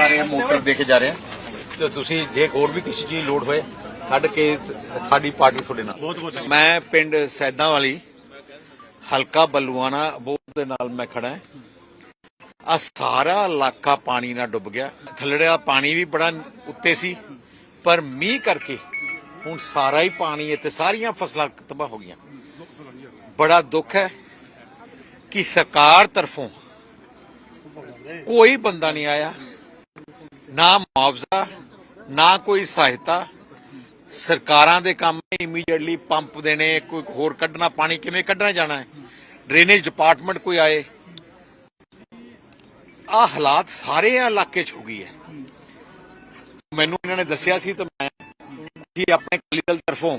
ਆ ਰਹੇ ਆ ਮੋਟਰ ਦੇ ਕੇ ਜਾ ਰਹੇ ਆ। ਤੇ ਤੁਸੀਂ ਜੇ ਹੋਰ ਵੀ ਕਿਸੇ ਚੀਜ਼ ਲੋਡ ਹੋਏ ਕੱਢ ਕੇ ਸਾਡੀ ਪਾਰਟੀ ਤੁਹਾਡੇ ਨਾਲ। ਮੈਂ ਪਿੰਡ ਸੈਦਾਂ ਵਾਲੀ ਹਲਕਾ ਬੱਲੂਆਣਾ ਬੋਰਡ ਦੇ ਨਾਲ ਮੈਂ ਖੜਾ ਆ ਸਾਰਾ ਇਲਾਕਾ ਪਾਣੀ ਨਾਲ ਡੁੱਬ ਗਿਆ। ਥੱਲੜੇ ਦਾ ਪਾਣੀ ਵੀ ਬੜਾ ਉੱਤੇ ਸੀ ਪਰ ਮੀਂਹ ਕਰਕੇ ਹੁਣ ਸਾਰਾ ਹੀ ਪਾਣੀ ਇੱਥੇ ਸਾਰੀਆਂ ਫਸਲਾਂ ਤਬਾਹ ਹੋ ਗਈਆਂ। ਬੜਾ ਦੁੱਖ ਹੈ ਕਿ ਸਰਕਾਰ ਤਰਫੋਂ ਕੋਈ ਬੰਦਾ ਨਹੀਂ ਆਇਆ। ਨਾ ਮੁਆਵਜ਼ਾ, ਨਾ ਕੋਈ ਸਹਾਇਤਾ। ਸਰਕਾਰਾਂ ਦੇ ਕੰਮ ਇਮੀਡੀਏਟਲੀ ਪੰਪ ਦੇਣੇ, ਕੋਈ ਹੋਰ ਕੱਢਣਾ, ਪਾਣੀ ਕਿਵੇਂ ਕੱਢਣਾ ਜਾਣਾ ਹੈ? ਡਰੇਨੇਜ ਡਿਪਾਰਟਮੈਂਟ ਕੋਈ ਆਏ। ਆ ਹਾਲਾਤ ਸਾਰੇ ਇਲਾਕੇ 'ਚ ਹੋ ਗਈ ਹੈ। ਮੈਨੂੰ ਇਹਨਾਂ ਨੇ ਦੱਸਿਆ ਸੀ ਤਾਂ ਮੈਂ ਜੀ ਆਪਣੇ ਅਕਾਲੀ ਦਲ ਤਰਫੋਂ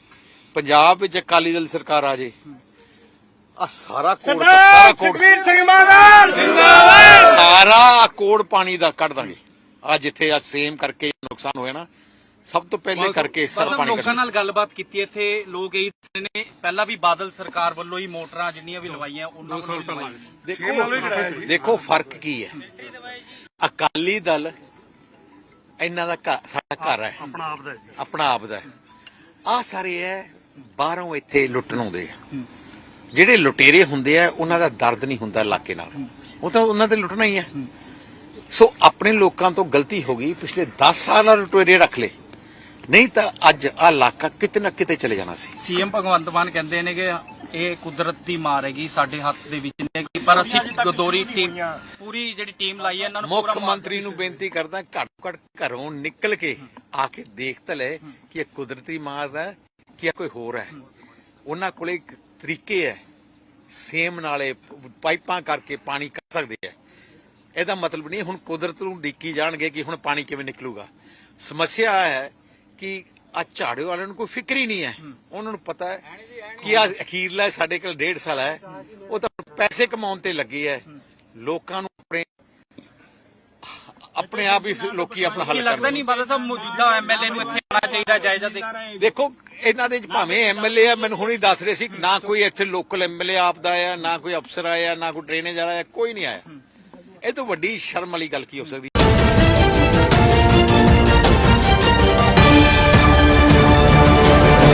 ਪੰਜਾਬ ਵਿੱਚ ਅਕਾਲੀ ਦਲ ਸਰਕਾਰ ਆ ਜੇ। ਆ ਸਾਰਾ ਕੋੜ ਸਾਰਾ ਕੋੜ। ਸਿੰਘ ਮਾਨ ਸਾਰਾ ਕੋੜ ਪਾਣੀ ਦਾ ਕੱਢ ਦਾਂਗੇ। ਆ ਜਿੱਥੇ ਆ ਸੇਮ ਕਰਕੇ ਨੁਕਸਾਨ ਹੋਇਆ ਨਾ ਸਭ ਤੋਂ ਪਹਿਲੇ ਕਰਕੇ ਸਾਰਾ ਪਾਣੀ ਲੋਕਾਂ ਨਾਲ ਗੱਲਬਾਤ ਕੀਤੀ ਇੱਥੇ ਲੋਕ ਇਹ ਨੇ ਪਹਿਲਾਂ ਵੀ ਬਾਦਲ ਸਰਕਾਰ ਵੱਲੋਂ ਹੀ ਮੋਟਰਾਂ ਜਿੰਨੀਆਂ ਵੀ ਲਵਾਈਆਂ ਉਹਨਾਂ ਲਵਾਈਆਂ। ਦੇਖੋ ਦੇਖੋ ਫ਼ਰਕ ਕੀ ਹੈ। ਅਕਾਲੀ ਦਲ ਇਹਨਾਂ ਦਾ ਘਰ- ਸਾਡਾ ਘਰ ਹੈ। ਆਪਣਾ ਆਪ ਦਾ ਜੀ। ਆਪਣਾ ਆਪ ਦਾ ਆ ਸਾਰੇ ਹੈ ਬਾਹਰੋਂ ਇੱਥੇ ਲੁੱਟਣ ਆਉਂਦੇ ਆ। ਜਿਹੜੇ ਲੁਟੇਰੇ ਹੁੰਦੇ ਆ ਉਹਨਾਂ ਦਾ ਦਰਦ ਨਹੀਂ ਹੁੰਦਾ ਇਲਾਕੇ ਨਾਲ। ਉਹ ਤਾਂ ਉਹਨਾਂ ਦੇ ਲੁੱਟਣਾ ਹੀ ਹੈ ਸੋ ਆਪਣੇ ਲੋਕਾਂ ਤੋਂ ਗਲਤੀ ਹੋ ਗਈ ਪਿਛਲੇ 10 ਸਾਲਾਂ ਲੁਟੇਰੇ ਰੱਖ ਲਏ। ਨਹੀਂ ਤਾਂ ਅੱਜ ਆ ਇਲਾਕਾ ਕਿਤੇ ਨਾ ਕਿਤੇ ਚਲੇ ਜਾਣਾ ਸੀ। ਸੀਐਮ ਭਗਵੰਤ ਮਾਨ ਕਹਿੰਦੇ ਨੇ ਕਿ ਇਹ ਕੁਦਰਤ ਦੀ ਮਾਰ ਹੈਗੀ ਸਾਡੇ ਹੱਥ ਦੇ ਵਿੱਚ ਨਹੀਂ ਹੈਗੀ ਪਰ ਅਸੀਂ ਗਦੋਰੀ ਟੀਮ ਪੂਰੀ ਜਿਹੜੀ ਟੀਮ ਲਾਈ ਹੈ ਇਹਨਾਂ ਨੂੰ ਮੁੱਖ ਮੰਤਰੀ ਨੂੰ ਬੇਨਤੀ ਕਰਦਾ ਘੱਟ ਘੱਟ ਘਰੋਂ ਨਿਕਲ ਕੇ ਆ ਕੇ ਦੇਖ ਤਾਂ ਲੈ ਕਿ ਇਹ ਕੁਦਰਤੀ ਮਾਰ ਹੈ। ਕਿ ਇਹ ਕੋਈ ਹੋਰ ਹੈ। ਉਹਨਾਂ ਕੋਲੇ ਇੱਕ ਤਰੀਕੇ ਹੈ ਸੇਮ ਨਾਲੇ ਪਾਈਪਾਂ ਕਰਕੇ ਪਾਣੀ ਕੱਢ ਸਕਦੇ ਹੈ। ਇਹਦਾ ਮਤਲਬ ਨਹੀਂ ਹੁਣ ਕੁਦਰਤ ਨੂੰ ਡੀਕੀ ਜਾਣਗੇ ਕਿ ਹੁਣ ਪਾਣੀ ਕਿਵੇਂ ਨਿਕਲੂਗਾ। ਸਮੱਸਿਆ ਹੈ ਕਿ ਆ ਝਾੜੂ ਵਾਲਿਆਂ ਨੂੰ ਕੋਈ ਫਿਕਰ ਹੀ ਨਹੀਂ ਹੈ। ਉਹਨਾਂ ਨੂੰ ਪਤਾ ਹੈ ਕਿ ਆ ਅਖੀਰਲਾ ਸਾਡੇ ਕੋਲ ਡੇਢ ਸਾਲ ਹੈ। ਉਹ ਤਾਂ ਪੈਸੇ ਕਮਾਉਣ ਤੇ ਲੱਗੇ ਹੈ। ਲੋਕਾਂ ਨੂੰ ਆਪਣੇ ਆਪ ਹੀ ਲੋਕੀ ਆਪਣਾ ਹੱਲ ਲੱਗਦਾ ਕਰ ਨਹੀਂ ਬਾਦਲ ਸਾਹਿਬ ਮੌਜੂਦਾ ਐਮਐਲਏ ਨੂੰ ਇੱਥੇ ਆਉਣਾ ਚਾਹੀਦਾ ਜਾਇਜ਼ਾ ਦੇ ਦੇਖੋ ਇਹਨਾਂ ਦੇ ਭਾਵੇਂ ਐਮਐਲਏ ਆ ਮੈਨੂੰ ਹੁਣੀ ਦੱਸ ਰਹੇ ਸੀ ਨਾ ਕੋਈ ਇੱਥੇ ਲੋਕਲ ਐਮਐਲਏ ਆਪ ਦਾ ਆਇਆ ਨਾ ਕੋਈ ਅਫਸਰ ਆਇਆ ਨਾ ਕੋਈ ਡਰੇਨੇਜ ਵਾਲਾ ਆਇਆ ਕੋਈ ਨਹੀਂ ਆਇਆ। ਇਹ ਤੋਂ ਵੱਡੀ ਸ਼ਰਮ ਵਾਲੀ ਗੱਲ ਕੀ ਹੋ ਸਕਦੀ?